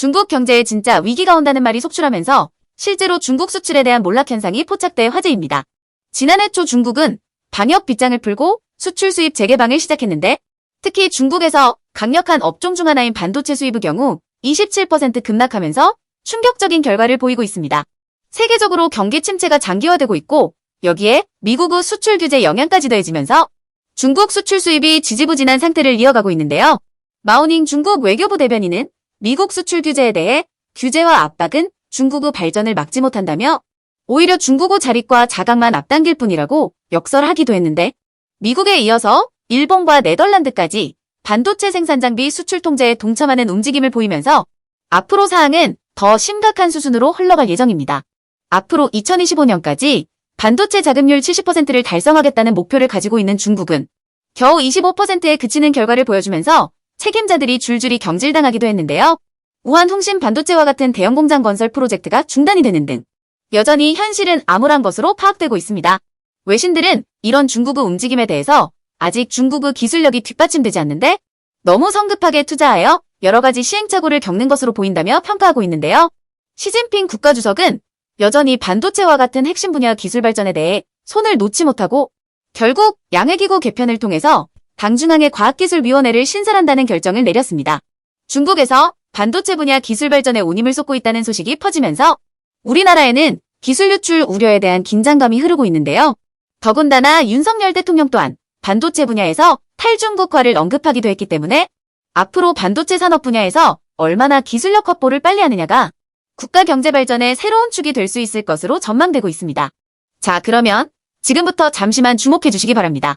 중국 경제에 진짜 위기가 온다는 말이 속출하면서 실제로 중국 수출에 대한 몰락 현상이 포착돼 화제입니다. 지난해 초 중국은 방역 빗장을 풀고 수출 수입 재개방을 시작했는데 특히 중국에서 강력한 업종 중 하나인 반도체 수입의 경우 27% 급락하면서 충격적인 결과를 보이고 있습니다. 세계적으로 경기 침체가 장기화되고 있고 여기에 미국의 수출 규제 영향까지 더해지면서 중국 수출 수입이 지지부진한 상태를 이어가고 있는데요. 마오닝 중국 외교부 대변인은 미국 수출 규제에 대해 규제와 압박은 중국의 발전을 막지 못한다며 오히려 중국의 자립과 자각만 앞당길 뿐이라고 역설하기도 했는데 미국에 이어서 일본과 네덜란드까지 반도체 생산 장비 수출 통제에 동참하는 움직임을 보이면서 앞으로 사항은 더 심각한 수준으로 흘러갈 예정입니다. 앞으로 2025년까지 반도체 자금률 70%를 달성하겠다는 목표를 가지고 있는 중국은 겨우 25%에 그치는 결과를 보여주면서 책임자들이 줄줄이 경질당하기도 했는데요. 우한 홍신 반도체와 같은 대형 공장 건설 프로젝트가 중단이 되는 등 여전히 현실은 암울한 것으로 파악되고 있습니다. 외신들은 이런 중국의 움직임에 대해서 아직 중국의 기술력이 뒷받침되지 않는데 너무 성급하게 투자하여 여러 가지 시행착오를 겪는 것으로 보인다며 평가하고 있는데요. 시진핑 국가주석은 여전히 반도체와 같은 핵심 분야 기술 발전에 대해 손을 놓지 못하고 결국 양해기구 개편을 통해서 당중앙의 과학기술위원회를 신설한다는 결정을 내렸습니다. 중국에서 반도체 분야 기술 발전에 온힘을 쏟고 있다는 소식이 퍼지면서 우리나라에는 기술 유출 우려에 대한 긴장감이 흐르고 있는데요. 더군다나 윤석열 대통령 또한 반도체 분야에서 탈중국화를 언급하기도 했기 때문에 앞으로 반도체 산업 분야에서 얼마나 기술력 확보를 빨리 하느냐가 국가 경제 발전의 새로운 축이 될 수 있을 것으로 전망되고 있습니다. 자, 그러면 지금부터 잠시만 주목해 주시기 바랍니다.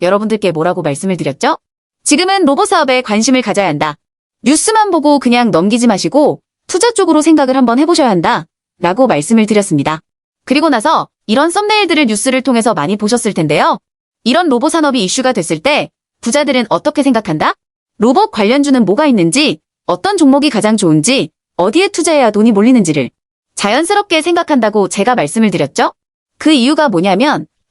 여러분들께 뭐라고 말씀을 드렸죠? 지금은 로봇 사업에 관심을 가져야 한다. 뉴스만 보고 그냥 넘기지 마시고 투자 쪽으로 생각을 한번 해보셔야 한다. 라고 말씀을 드렸습니다. 그리고 나서 이런 썸네일들을 뉴스를 통해서 많이 보셨을 텐데요. 이런 로봇 산업이 이슈가 됐을 때 부자들은 어떻게 생각한다? 로봇 관련주는 뭐가 있는지, 어떤 종목이 가장 좋은지, 어디에 투자해야 돈이 몰리는지를 자연스럽게 생각한다고 제가 말씀을 드렸죠? 그 이유가 뭐냐면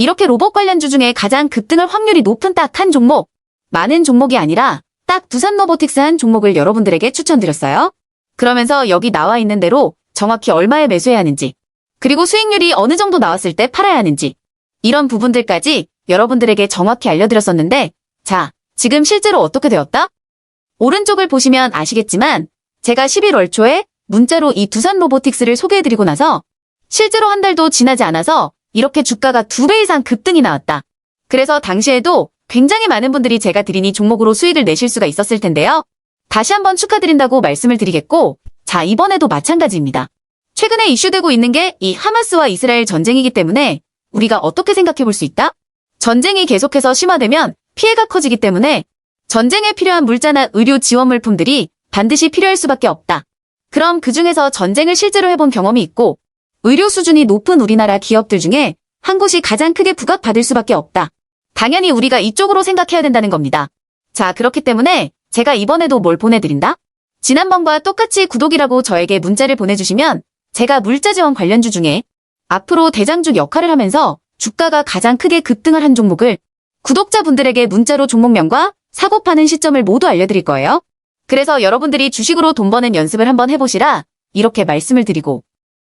이렇게 로봇 관련주 중에 가장 급등할 확률이 높은 딱 한 종목, 많은 종목이 아니라 딱 두산 로보틱스 한 종목을 여러분들에게 추천드렸어요. 그러면서 여기 나와 있는 대로 정확히 얼마에 매수해야 하는지, 그리고 수익률이 어느 정도 나왔을 때 팔아야 하는지, 이런 부분들까지 여러분들에게 정확히 알려드렸었는데, 자, 지금 실제로 어떻게 되었다? 오른쪽을 보시면 아시겠지만, 제가 11월 초에 문자로 이 두산 로보틱스를 소개해드리고 나서, 실제로 한 달도 지나지 않아서 이렇게 주가가 두 배 이상 급등이 나왔다. 그래서 당시에도 굉장히 많은 분들이 제가 드린 이 종목으로 수익을 내실 수가 있었을 텐데요. 다시 한번 축하드린다고 말씀을 드리겠고, 자, 이번에도 마찬가지입니다. 최근에 이슈되고 있는 게 이 하마스와 이스라엘 전쟁이기 때문에 우리가 어떻게 생각해 볼 수 있다? 전쟁이 계속해서 심화되면 피해가 커지기 때문에 전쟁에 필요한 물자나 의료 지원 물품들이 반드시 필요할 수밖에 없다. 그럼 그 중에서 전쟁을 실제로 해본 경험이 있고 의료 수준이 높은 우리나라 기업들 중에 한 곳이 가장 크게 부각받을 수밖에 없다. 당연히 우리가 이쪽으로 생각해야 된다는 겁니다. 자, 그렇기 때문에 제가 이번에도 뭘 보내드린다? 지난번과 똑같이 구독이라고 저에게 문자를 보내주시면 제가 물자 지원 관련주 중에 앞으로 대장주 역할을 하면서 주가가 가장 크게 급등을 한 종목을 구독자분들에게 문자로 종목명과 사고 파는 시점을 모두 알려드릴 거예요. 그래서 여러분들이 주식으로 돈 버는 연습을 한번 해보시라 이렇게 말씀을 드리고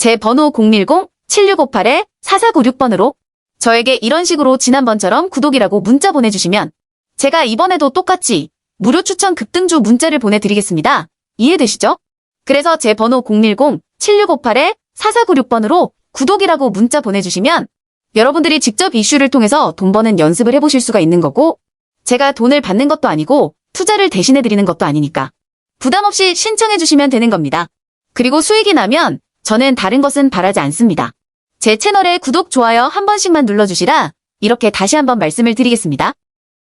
제 번호 010-7658-4496번으로 저에게 이런 식으로 지난번처럼 구독이라고 문자 보내주시면 제가 이번에도 똑같이 무료 추천 급등주 문자를 보내드리겠습니다. 이해되시죠? 그래서 제 번호 010-7658-4496번으로 구독이라고 문자 보내주시면 여러분들이 직접 이슈를 통해서 돈 버는 연습을 해보실 수가 있는 거고 제가 돈을 받는 것도 아니고 투자를 대신해드리는 것도 아니니까 부담 없이 신청해주시면 되는 겁니다. 그리고 수익이 나면 저는 다른 것은 바라지 않습니다. 제 채널에 구독, 좋아요 한 번씩만 눌러주시라 이렇게 다시 한번 말씀을 드리겠습니다.